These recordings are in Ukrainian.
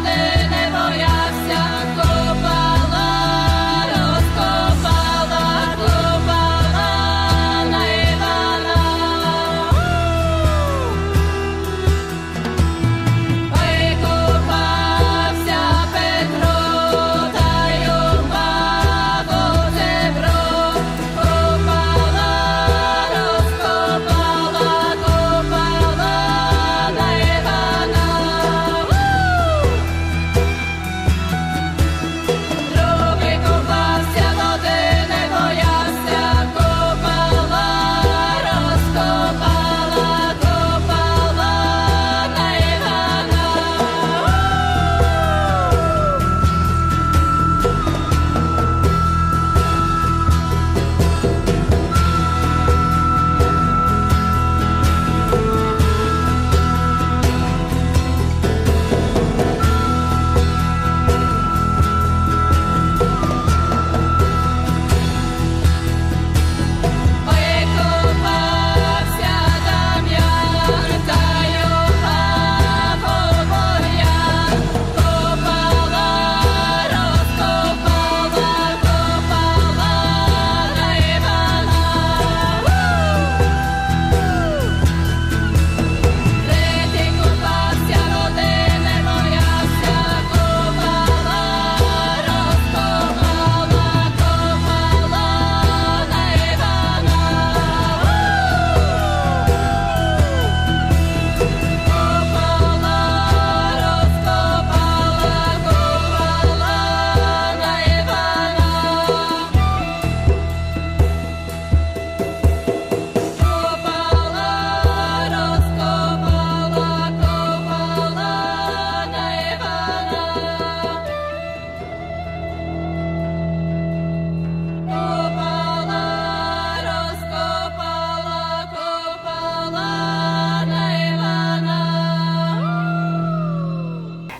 de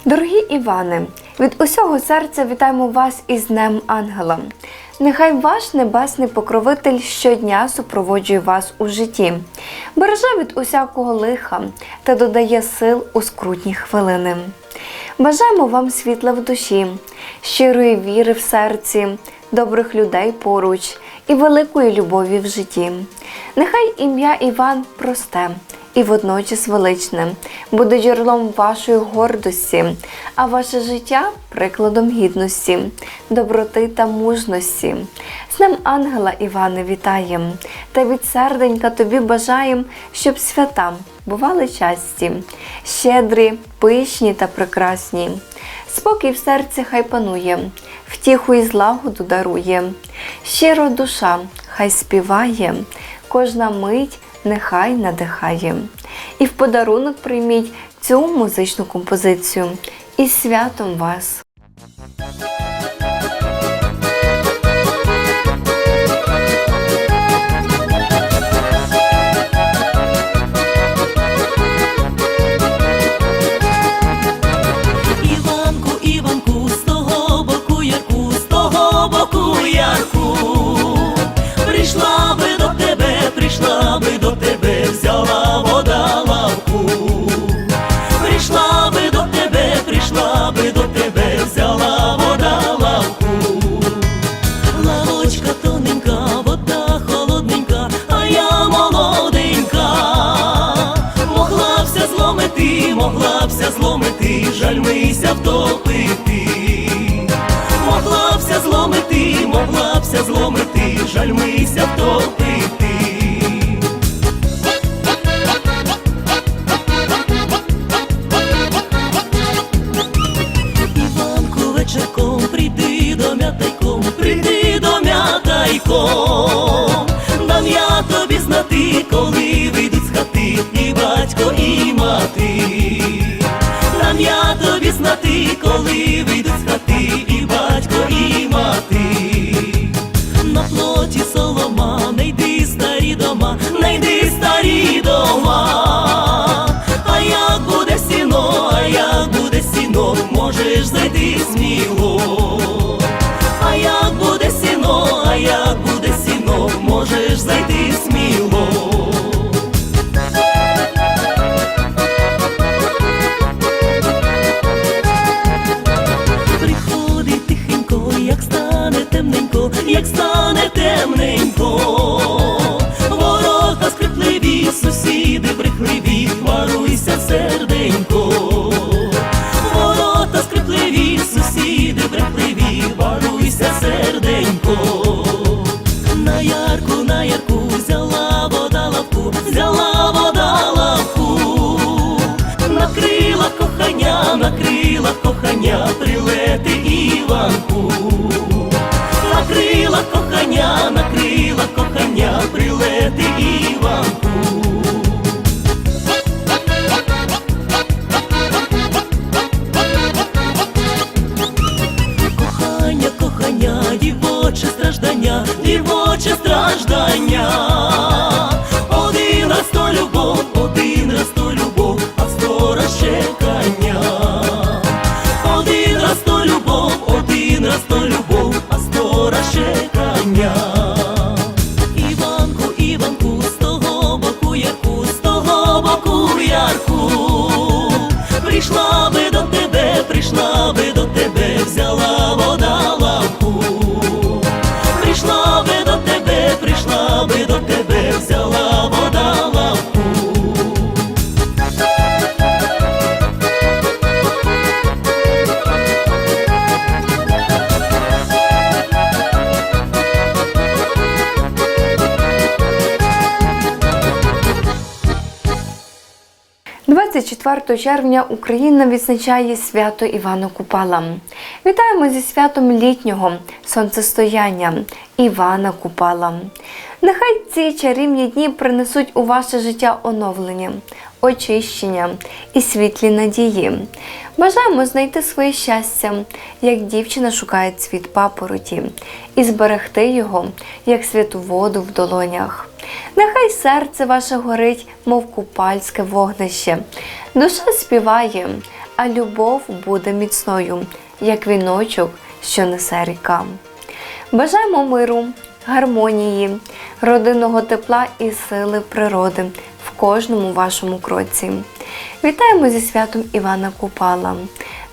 Дорогі Іване, від усього серця вітаємо вас із Днем Ангела. Нехай ваш небесний покровитель щодня супроводжує вас у житті, береже від усякого лиха та додає сил у скрутні хвилини. Бажаємо вам світла в душі, щирої віри в серці, добрих людей поруч і великої любові в житті. Нехай ім'я Іван просте і водночас величне, буде джерелом вашої гордості, а ваше життя прикладом гідності, доброти та мужності. З ним ангела Іване вітаєм, та від серденька тобі бажаєм, щоб свята бували часті, щедрі, пишні та прекрасні. Спокій в серці хай панує, втіху і злагоду дарує. Щиро душа хай співає, кожна мить нехай надихає. І в подарунок прийміть цю музичну композицію. Із святом вас! Могла бся зломити, жаль мися втопити. Могла бся зломити, могла бся зломити, жаль мися втопити. Іванку вечірком, прийди до м'ятайком, прийди до м'ятайком. Дам я тобі знати, коли вийдуть з хати і батько, і мати. Знати, коли вийдуть з хати і батько, і мати. На плоті солома, не йди старі дома, не йди старі дома. А як буде сіно, а як буде сіно, можеш зайти сміло. А як буде сіно, а як буде сіно, можеш зайти сміло. 24 червня Україна відзначає свято Івана Купала. Вітаємо зі святом літнього сонцестояння Івана Купала. Нехай ці чарівні дні принесуть у ваше життя оновлення, очищення і світлі надії. Бажаємо знайти своє щастя, як дівчина шукає цвіт папороті, і зберегти його, як святу воду в долонях. Нехай серце ваше горить, мов купальське вогнище. Душа співає, а любов буде міцною, як віночок, що несе ріка. Бажаємо миру, гармонії, родинного тепла і сили природи в кожному вашому кроці. Вітаємо зі святом Івана Купала.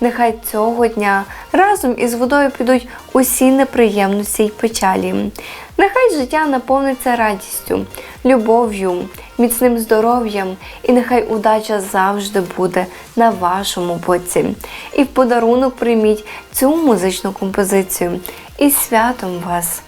Нехай цього дня разом із водою підуть усі неприємності й печалі. Нехай життя наповниться радістю, любов'ю, міцним здоров'ям, і нехай удача завжди буде на вашому боці. І в подарунок прийміть цю музичну композицію. І святом вас!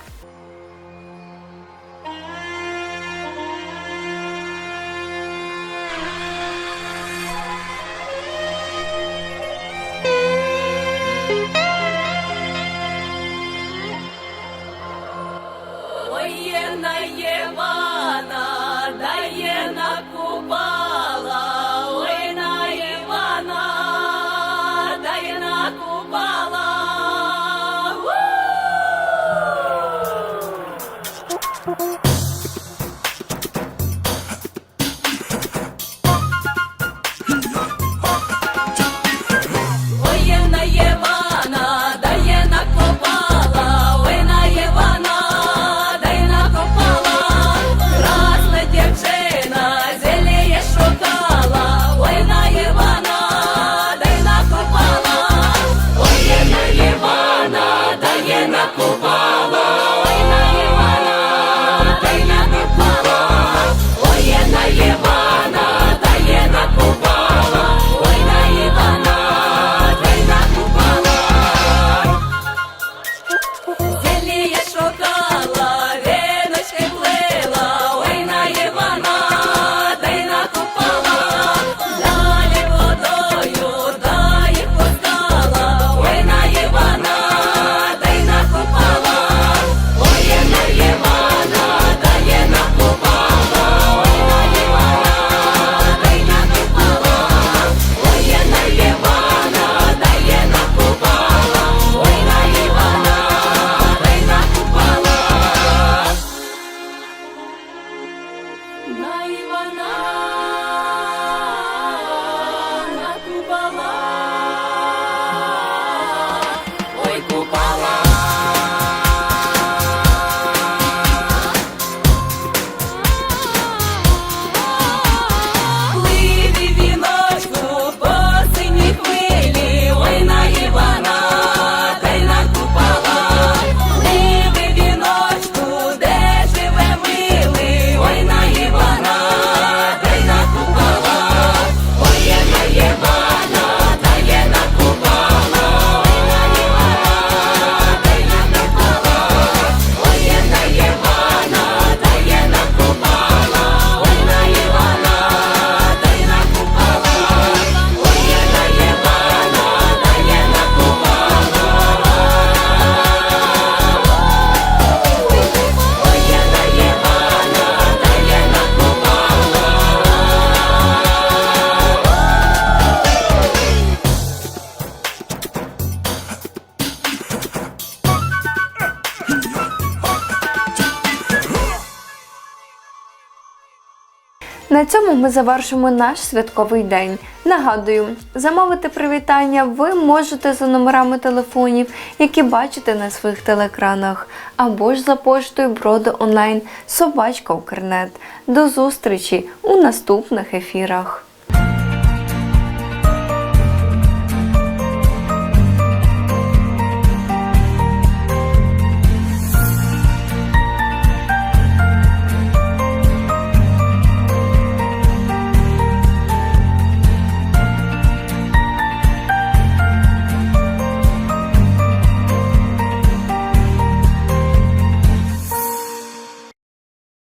На цьому ми завершимо наш святковий день. Нагадую, замовити привітання ви можете за номерами телефонів, які бачите на своїх телеекранах, або ж за поштою броду онлайн собачка Укрнет. До зустрічі у наступних ефірах.